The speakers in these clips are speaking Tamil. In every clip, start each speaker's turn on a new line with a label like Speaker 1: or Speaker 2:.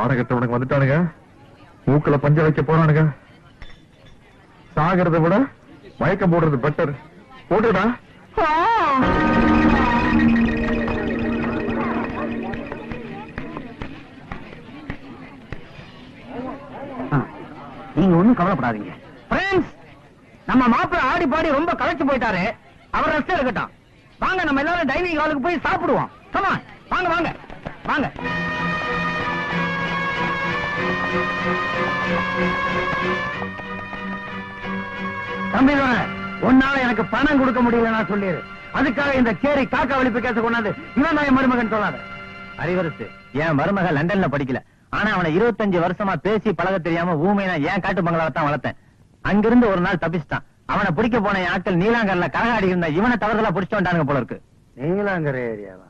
Speaker 1: பாடகத்தவனுக்கு வந்துட்டானுங்க. மூக்குல பஞ்ச வைக்க போறானுங்க. சாகிறத விட மயக்கம் போடுறது பெட்டர் போட்டுடா
Speaker 2: நீங்க ஒண்ணும் கவலைப்படாதீங்க. நம்ம மாப்பிள்ள ஆடி பாடி ரொம்ப களைச்சு போயிட்டாரு. அவர் ரெஸ்ட் எடுக்கட்டும் வாங்க நம்ம எல்லாரும் டைனிங் ஹாலுக்கு போய் சாப்பிடுவோம். வாங்க வாங்க வாங்க. தம்பி உன்னால எனக்கு பணம் கொடுக்க முடியல நான் சொல்லிடு அதுக்காக இந்த கேரி காக்கா வலிப்பு கேச கொண்டாந்து இவன் தான் என் மருமகன் சொல்லாத. அறிவரசு என் மருமக லண்டன்ல படிக்கல. ஆனா அவனை இருபத்தஞ்சு வருஷமா பேசி பழக தெரியாம ஊமையா ஏன் காட்டு பங்களாவை தான் வளர்த்தேன். அங்கிருந்து ஒரு நாள் தப்பிச்சிட்டான். அவனை பிடிக்க போன ஆட்கள் நீலாங்கர்ல கரகாடி இருந்த இவனை தவறுதலா பிடிச்சு வந்தானுங்க போல இருக்கு. நீலாங்கர் ஏரியாவா?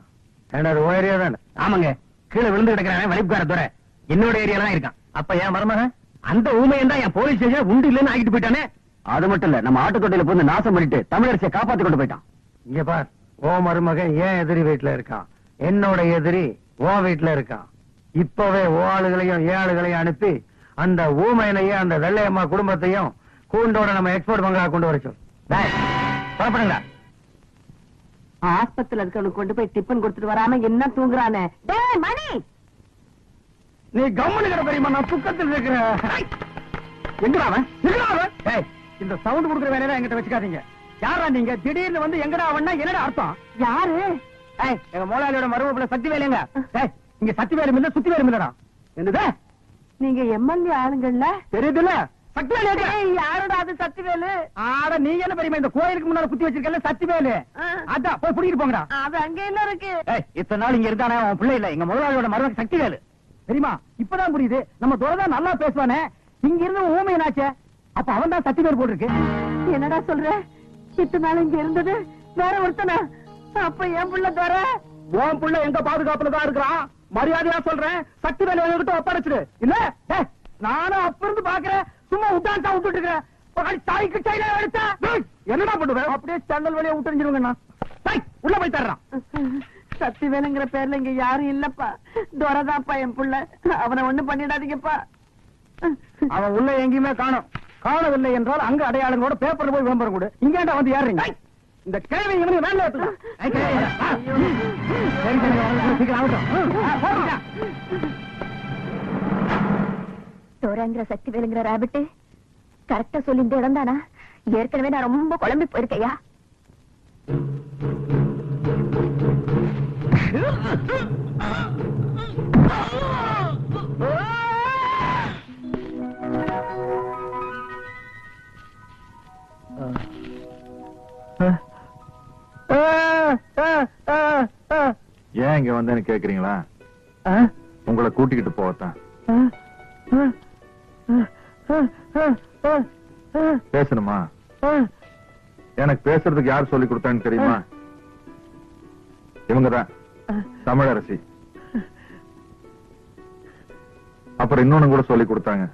Speaker 2: ஓ ஏரியா தான் ஆமாங்க. கீழே விழுந்து கிடக்கிறான் வலிப்புக்கார துறை என்னோட ஏரியால தான் இருக்கான். அப்ப என் மருமகன்? அந்த ஊமையன் தான் என் போலீஸ் ஸ்டேஷன் உண்டு இல்லைன்னு ஆகிட்டு போயிட்டானே? அது மட்டும் இல்ல நம்ம ஆட்டுக்கொட்டையில போய் நாசம் பண்ணிட்டு தமிழரசியை காப்பாத்தி கொண்டு போயிட்டான். இங்க பார் ஓ மருமகன் ஏன் எதிரி வீட்டுல இருக்கான்? என்னோட எதிரி ஓ வீட்டுல இருக்கான். இப்பவே ஓ ஆளுகளையும் ஏ ஆளுகளையும் அனுப்பி அந்த ஊமையனையும் அந்த வெள்ளையம்மா குடும்பத்தையும் கூண்டோட நம்ம எக்ஸ்போர்ட் பங்களா கொண்டு வரச்சோம் புறப்படுங்களா
Speaker 3: ஆஸ்பத்திரியில இருக்கவனுக்கு கொண்டு போய் டிபன் கொடுத்துட்டு வராம என்ன தூங்குறானே? டேய் மணி!
Speaker 2: நீ கிட பெரியமா நான் துக்கத்தில் இருக்கிறேன். எங்கடா அவன்? ஏய், இந்த சவுண்ட் கொடுக்குற வேலையெல்லாம் என்கிட்ட வச்சுக்காதீங்க. யாரா நீங்க? திடீர்னு வந்து எங்கடா அவன்னா என்னடா அர்த்தம்?
Speaker 3: யாரு?
Speaker 2: ஏய் எங்க முதலாளியோட மருமப்புல சக்தி வேலைங்க ஏய் இங்க சக்தி வேலும் இல்ல சுத்தி வேலும் இல்லடா. என்னது?
Speaker 3: நீங்க எம்எல்ஏ ஆளுங்கள்ல?
Speaker 2: தெரியுதுல்ல? சக்தி வேலு எங்க?
Speaker 3: ஏய், யாருடா அது சத்திவேலு
Speaker 2: ஆட நீங்க என்ன பெரியமா இந்த கோயிலுக்கு முன்னால குத்தி வச்சிருக்கல சக்தி வேலு?
Speaker 3: ஆ.
Speaker 2: அதான் போய் புடிக்கிட்டு போங்கடா.
Speaker 3: அது அங்க என்ன இருக்கு?
Speaker 2: இத்தனை நாள் இங்க இருந்தானே அவன் பிள்ளை இல்ல. எங்க முதலாளியோட மருமக சக்தி வேலு. தெரியுமா? இப்பதான் புரியுது. நம்ம துரைதான் நல்லா பேசுவானே. இங்க இருந்து ஊமையனாச்சே அப்ப அவன் தான் சக்தி வேல் போட்டிருக்கு.
Speaker 3: என்னடா சொல்ற? இத்தனை நாள் இங்க இருந்தது. வேற ஒருத்தனா? அப்ப என் புள்ள தர?
Speaker 2: உன் புள்ள எங்க பாதுகாப்புல தான் இருக்கிறான்? மரியாதையா சொல்றேன். சக்தி வேலை என்கிட்ட ஒப்படைச்சிடு. இல்ல? நானும் அப்ப இருந்து பாக்குறேன். சும்மா உட்டான்டா விட்டுட்டு இருக்கிறேன் தாய்க்கு சைல எடுத்தா என்னடா பண்ணுவேன் அப்படியே ஸ்டாண்டல் வழியா விட்டுருந்துருங்கண்ணா டேய், உள்ள போய் தர்றான்
Speaker 3: சத்திவேலுங்கிற பேர்ல இங்க யாரும் இல்லப்பா. துரதாப்பா என் புள்ள. அவனை ஒண்ணும் பண்ணிடாதீங்கப்பா.
Speaker 2: அவன் உள்ள எங்கேயுமே காணும். காணவில்லை என்றால் அங்க அடையாளங்களோட பேப்பர்ல போய் விளம்பரம் கொடு. இங்கேண்டா வந்து ஏறுறீங்க. இந்த கேள்வி இவனுக்கு வேலை.
Speaker 4: தோராங்கிற சக்தி வேலுங்கிற ராபிட்டு கரெக்டா சொல்லி இந்த இடம் தானா ஏற்கனவே நான் ரொம்ப குழம்பி போயிருக்கையா?
Speaker 1: ஏன் இங்க வந்தேன்னு கேக்குறீங்களா? உங்களை கூட்டிக்கிட்டு போகத்தான். பேசணுமா? எனக்கு பேசுறதுக்கு யார் சொல்லி கொடுத்தான்னு தெரியுமா? இவங்கதான். தமிழரசி. அப்புறம் இன்னொன்னு கூட சொல்லி கொடுத்தாங்க.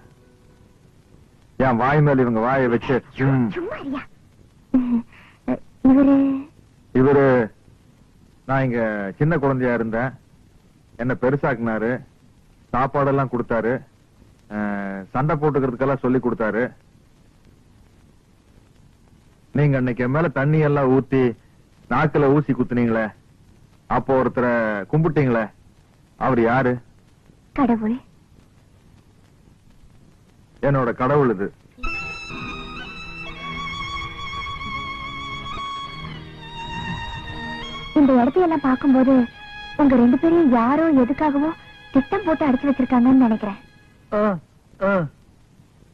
Speaker 1: என் வாய் மேல இவங்க வாயை வச்சு
Speaker 4: இவரு?
Speaker 1: நான் இங்க சின்ன குழந்தையா இருந்தேன். என்ன பெருசாக்குனாரு. சாப்பாடெல்லாம் கொடுத்தாரு. சண்டை போட்டுக்கிறதுக்கெல்லாம் சொல்லி கொடுத்தாரு. நீங்க அன்னைக்கு மேல தண்ணி எல்லாம் ஊத்தி நாக்குல ஊசி குத்துனீங்களே. அப்போ ஒருத்தரை கும்பிட்டீங்களே? அவர் யாரு?
Speaker 4: கடவுள்.
Speaker 1: என்னோட கடவுள் இது.
Speaker 4: இந்த இடத்தையெல்லாம் பார்க்கும்போது உங்க ரெண்டு பேரையும் யாரோ எதுக்காகவோ திட்டம் போட்டு அடிச்சு வச்சிருக்காங்கன்னு நினைக்கிறேன்.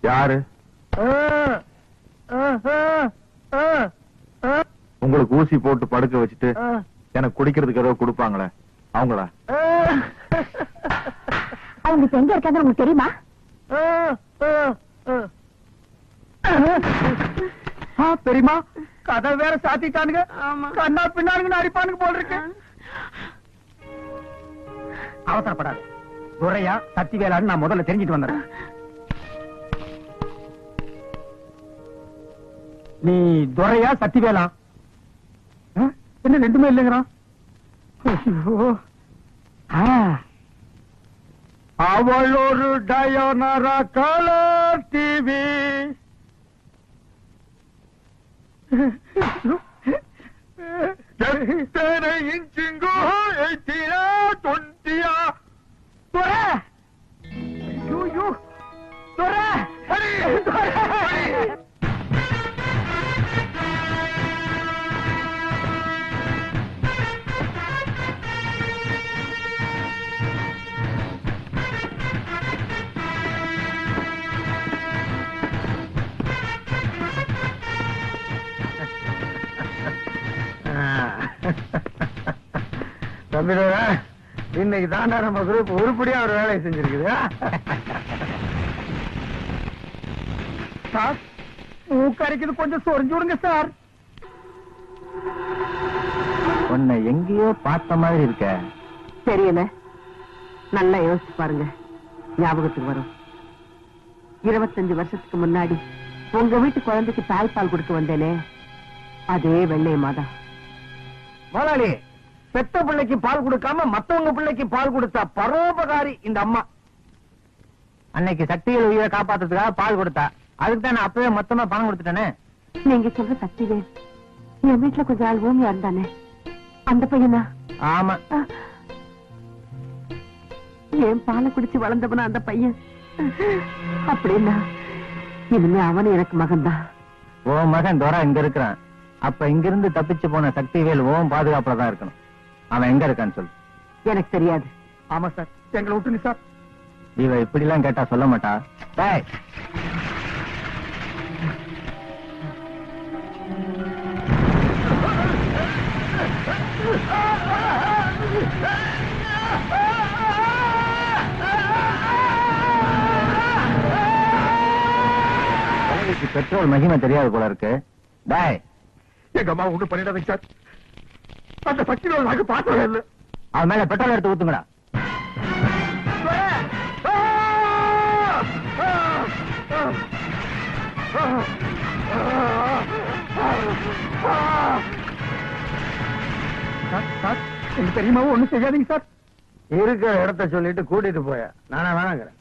Speaker 1: யாரு? உங்களுக்கு ஊசி போட்டு படுக்க வச்சுட்டு எனக்கு குடிக்கிறதுக்கு ஏதோ கொடுப்பாங்களே. அவங்களா?
Speaker 4: அவங்க இப்ப எங்க இருக்காங்க உங்களுக்கு தெரியுமா?
Speaker 2: ஆ, பெரியம்மா கதை வேற சாத்திட்டானுங்க. கண்ணா பின்னானுங்க அடிப்பானுங்க போல இருக்கு அவசரப்படாது. துரையா சக்தி வேளான்னு நான் முதல்ல தெரிஞ்சிட்டு வந்துடுறேன் நீ துரையா சக்தி வேலா ஆ, என்ன ரெண்டுமே இல்லைங்கிறான்.
Speaker 1: அவள் ஒரு டயோனரா கலர் டிவி எத்தனை இன்ச்சுங்கோ
Speaker 3: ஐயோ
Speaker 5: தம்பிடா இன்னைக்கு தாண்டா நம்ம குரூப் உருப்படியா ஒரு வேலையை செஞ்சிருக்குது.
Speaker 3: சார் மூக்கரைக்குது கொஞ்சம் சொரிஞ்சு விடுங்க சார்.
Speaker 5: உன்னை எங்கேயோ பார்த்த மாதிரி இருக்க.
Speaker 3: தெரியல. நல்லா யோசிச்சு பாருங்க. ஞாபகத்துக்கு வரும். இருபத்தஞ்சு வருஷத்துக்கு முன்னாடி உங்க வீட்டு குழந்தைக்கு தாய்ப்பால் கொடுக்க வந்தேனே. அதே வெள்ளை மாதா.
Speaker 5: முதலாளி பெத்த பிள்ளைக்கு பால் கொடுக்காம மத்தவங்க பிள்ளைக்கு பால் கொடுத்தா பரோபகாரி இந்த அம்மா. அன்னைக்கு சக்திகள் உயிரை காப்பாத்துறதுக்காக பால் கொடுத்தா. அதுக்கு தான் நான் அப்பவே மொத்தமா பணம் கொடுத்துட்டேனே?
Speaker 3: நீங்க சொல்ற சக்திவேல் என் வீட்டுல கொஞ்சம் ஆள் ஊமியா இருந்தானே? அந்த பையனா?
Speaker 5: ஆமா.
Speaker 3: என் பாலை குடிச்சு வளர்ந்தவனா அந்த பையன்? அப்படின்னா இனிமே அவனு எனக்கு மகன்தான்.
Speaker 5: ஓ மகன் தோரா இங்க இருக்கிறான். அப்ப இங்கிருந்து தப்பிச்சு போன சக்திவேல் ஓம் பாதுகாப்புல தான் இருக்கணும். அவன் எங்க இருக்கான்னு சொல்லு.
Speaker 3: எனக்கு தெரியாது.
Speaker 5: ஆமா சார். எங்களை விட்டுங்க சார். இவ இப்படி எல்லாம் கேட்டா சொல்ல மாட்டா. பெட்ரோல் மகிமை தெரியாது போல இருக்கு. டேய்.
Speaker 1: எங்க அம்மா ஒண்ணும் பண்ணிடாதீங்க சார். அந்த சக்தி நாக்கு இல்லை.
Speaker 5: அவன் மேல பெட்ரோல் எடுத்து ஊத்துங்கடா.
Speaker 1: எங்க தெரியுமாவும் ஒண்ணும் செய்யாதீங்க சார்.
Speaker 5: இருக்கிற இடத்த சொல்லிட்டு கூட்டிட்டு போய. நானா வேணாங்கிறேன்.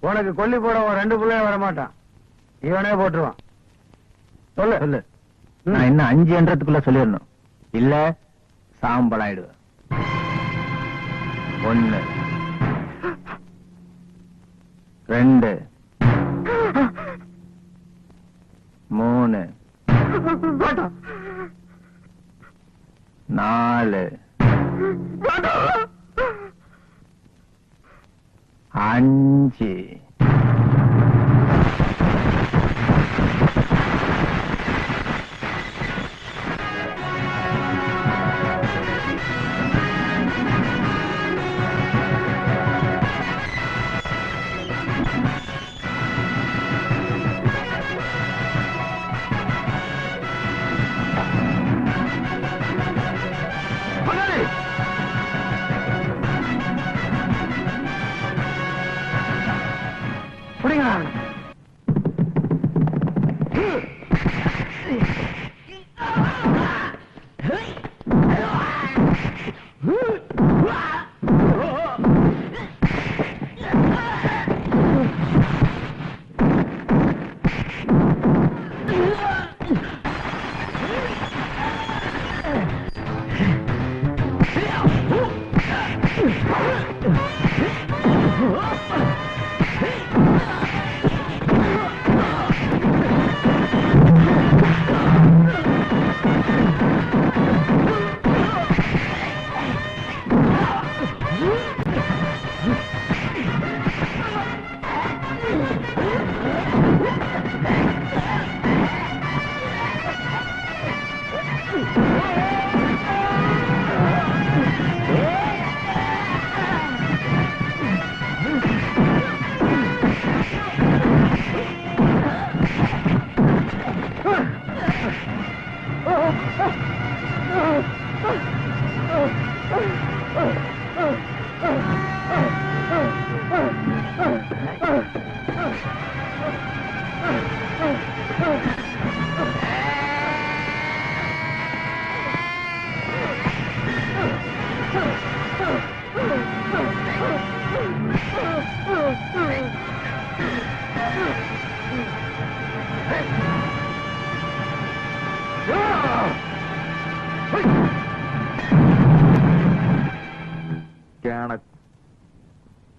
Speaker 5: உனக்கு கொல்லி போட ரெண்டு பிள்ளைய வரமாட்டான். இவனே போட்டுருவான். சொல்லு. சொல்லு. நான் என்ன அஞ்சு என்றதுக்குள்ள சொல்லிடணும். இல்ல சாம்பல் ஆயிடுவேன். ஒண்ணு. ரெண்டு.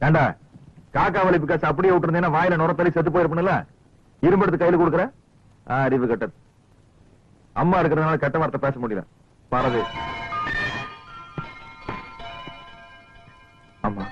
Speaker 1: ஏண்டா? காக்கா வலிப்பு காசு அப்படியே விட்டுருந்தேன்னா வாயில நுரத்தள்ளி செத்து போயிருப்பணும்ல இரும்பு எடுத்து கையில கொடுக்குற? ஆ, அறிவு கெட்டது. அம்மா இருக்கிறதுனால கெட்ட வார்த்தை பேச முடியல. பரவே அம்மா.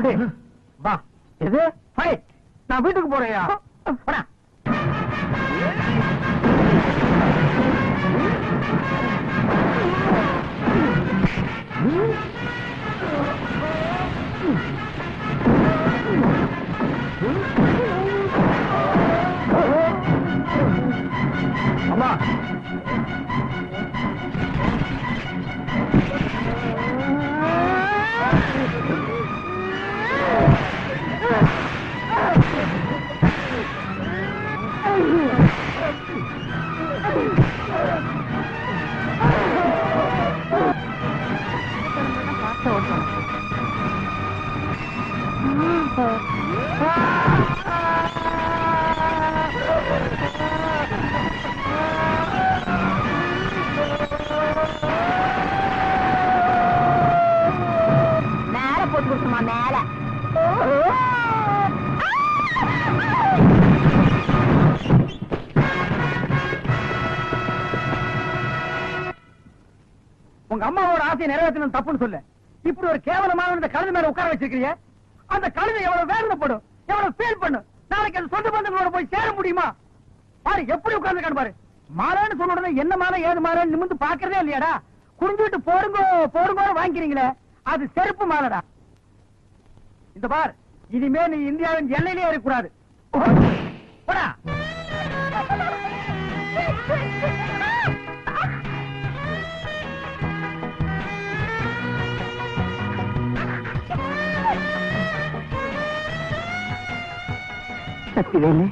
Speaker 2: டேய் வா. எது? ஃபைட் நான் வீட்டுக்கு போறேயா போடா.
Speaker 1: அம்மா
Speaker 2: அம்மாவோட நிறைவேற்றணும் தப்புன்னு சொல்லு. இப்படி ஒரு கேவலமான இந்த கழுது மேல உட்கார வச்சிருக்கீங்க அந்த கழுது எவ்வளவு வேதனைப்படும் எவ்வளவு ஃபீல் பண்ணும். நாளைக்கு அது சொந்த பந்தங்களோட போய் சேர முடியுமா? பாரு எப்படி உட்கார்ந்து பாரு. மாலான்னு சொன்ன உடனே என்ன மாலை ஏது மாலை நிமிந்து பாக்குறதே இல்லையாடா. குடிஞ்சுட்டு போருங்க போடுங்க வாங்கிக்கிறீங்களே அது செருப்பு மாலடா. இந்த பார் இனிமே நீ இந்தியாவின் எல்லையிலே இருக்கக்கூடாது. போடா.
Speaker 3: சக்திவேலு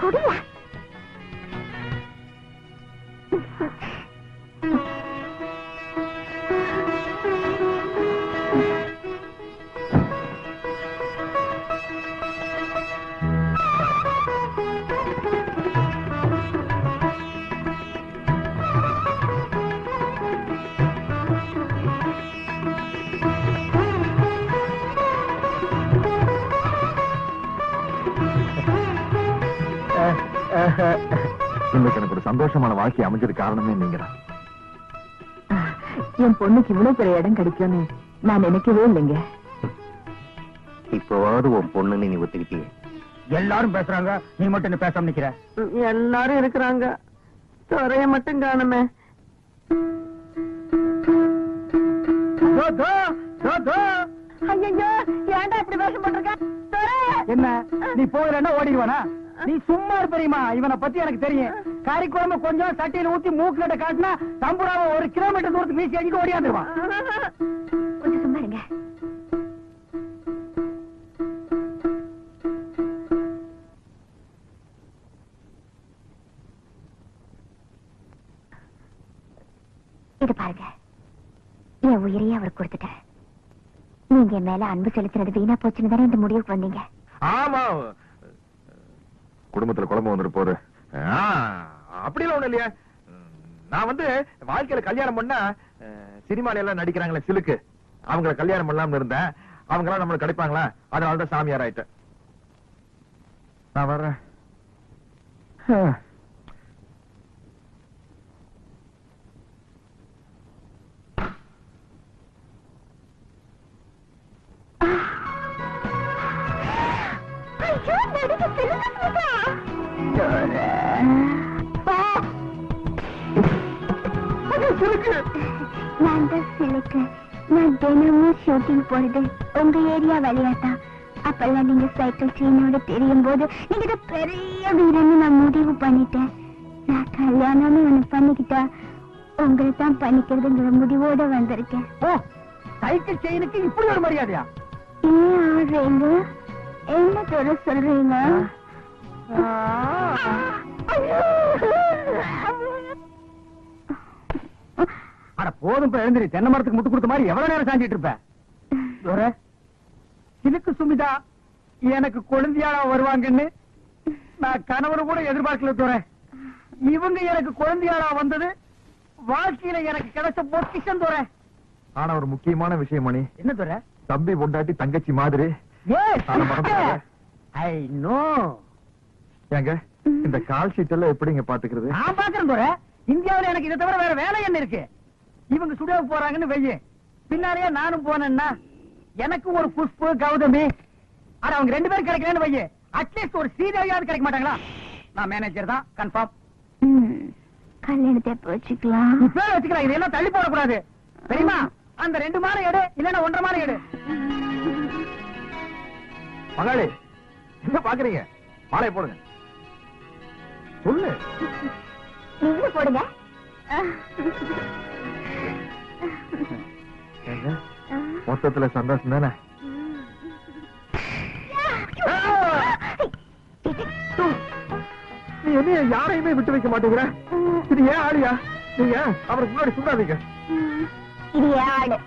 Speaker 4: குடியா
Speaker 1: சந்தோஷமான வாழ்க்கை அமைஞ்சது காரணமே நீங்கதான்.
Speaker 4: என் பொண்ணுக்கு இவ்வளவு பெரிய இடம் கிடைக்கும்னு நான் நினைக்கவே இல்லைங்க.
Speaker 2: இப்போவாவது உன் பொண்ணுன்னு நீ ஒத்துக்கிட்டியே. எல்லாரும் பேசுறாங்க நீ மட்டும் என்ன பேசாம நிக்கிற?
Speaker 3: எல்லாரும் இருக்கிறாங்க. துறைய மட்டும் காணுமே.
Speaker 4: ஐயோ ஏன்டா இப்படி வேஷம் போட்டிருக்க?
Speaker 2: என்ன? நீ போகலன்னா ஓடிடுவானா? நீ சும்மா இருப்பறியுமா இவனை பத்தி எனக்கு தெரியும். கறி குழம்பு கொஞ்சம் சட்டியில ஊத்தி மூக்குல காட்டினா தம்புராவை ஒரு கிலோமீட்டர் தூரத்துக்கு வீசி அடிக்க ஓடியாந்துருவான்.
Speaker 4: கொஞ்சம் சும்மா இருங்க. இது பாருங்க. என் உயிரையே அவர் கொடுத்துட்டேன் நீங்க மேல அன்பு செலுத்தினது வீணா போச்சுன்னு தானே இந்த முடிவுக்கு வந்தீங்க.
Speaker 1: ஆமா குடும்பத்துல குழம்பு வந்துட்டு போகுது அப்படிலாம் ஒண்ணு இல்லையா. நான் வந்து வாழ்க்கையில கல்யாணம் பண்ணா சினிமால எல்லாம் நடிக்கிறாங்களே சிலுக்கு. அவங்கள கல்யாணம் பண்ணலாம்னு இருந்தேன். அவங்க எல்லாம் நம்மளுக்கு கிடைப்பாங்களா? அதனாலதான் சாமியார் ஆயிட்டேன். நான் வர்றேன்.
Speaker 4: நான் தான் நான் தினமும் ஷூட்டிங் போறது உங்க ஏரியா வழியாட்டா அப்பெல்லாம் நீங்க சைக்கிள் செயினோட தெரியும் போது நீங்க பெரிய வீரன்னு நான் முடிவு பண்ணிட்டேன் நான் கல்யாணம்னு ஒண்ணு பண்ணிக்கிட்டா உங்களை தான் பண்ணிக்கிறதுங்கிற முடிவோட வந்திருக்கேன்
Speaker 2: ஓ சைக்கிள் செயினுக்கு இப்படி ஒரு மரியாதையா
Speaker 4: ஏன் ஆடுறீங்க என்ன தொட சொல்றீங்க?
Speaker 2: அட போதும் எழுந்திரி தென்னை மரத்துக்கு முட்டு கொடுத்த மாதிரி எவ்வளவு நேரம் சாஞ்சிட்டு இருப்ப? துரை, சிலுக்கு சுமிதா எனக்கு குழந்தையாளா வருவாங்கன்னு நான் கணவரு கூட எதிர்பார்க்கல துறை இவங்க எனக்கு குழந்தையாளா வந்தது வாழ்க்கையில எனக்கு கிடைச்ச பொக்கிஷம் துறை
Speaker 1: ஆனா ஒரு முக்கியமான விஷயம் மணி.
Speaker 2: என்ன துறை
Speaker 1: தம்பி பொண்டாட்டி தங்கச்சி மாதிரி.
Speaker 2: ஐ நோ
Speaker 1: ஏங்க இந்த கால் ஷீட் எல்லாம் எப்படிங்க பாத்துக்கிறது
Speaker 2: நான் பாக்குறேன் துரை இந்தியாவுல எனக்கு இதை தவிர வேற வேலை என்ன இருக்கு? இவங்க சுடியோக்கு போறாங்கன்னு வெய்ய. பின்னாலேயே நானும் போனேன்னா எனக்கு ஒரு புஷ்பு கௌதமி. ஆனா அவங்க ரெண்டு பேரும் கிடைக்கலன்னு வைய அட்லீஸ்ட் ஒரு ஸ்ரீதேவியாவது கிடைக்க மாட்டாங்களா? நான் மேனேஜர் தான். கன்ஃபார்ம்
Speaker 4: கல்யாணத்தை வச்சுக்கலாம்?
Speaker 2: பேர் வச்சுக்கலாம். இதெல்லாம் தள்ளி போடக்கூடாது. தெரியுமா? அந்த ரெண்டு மாலை எடு இல்லன்னா ஒன்றரை மாலை எடு.
Speaker 1: மகாளி என்ன பாக்குறீங்க மாலையை போடுங்க. சொல்லு.
Speaker 4: நீங்களும் போடுங்க?
Speaker 1: மொத்தத்துல சந்தோஷம் தானே? நீ என்ன யாரையுமே விட்டு வைக்க மாட்டேங்கிற? இது ஏன் ஆளியா? நீங்க அவருக்கு முன்னாடி சுடாதீங்க
Speaker 4: இது ஏன் ஆளு?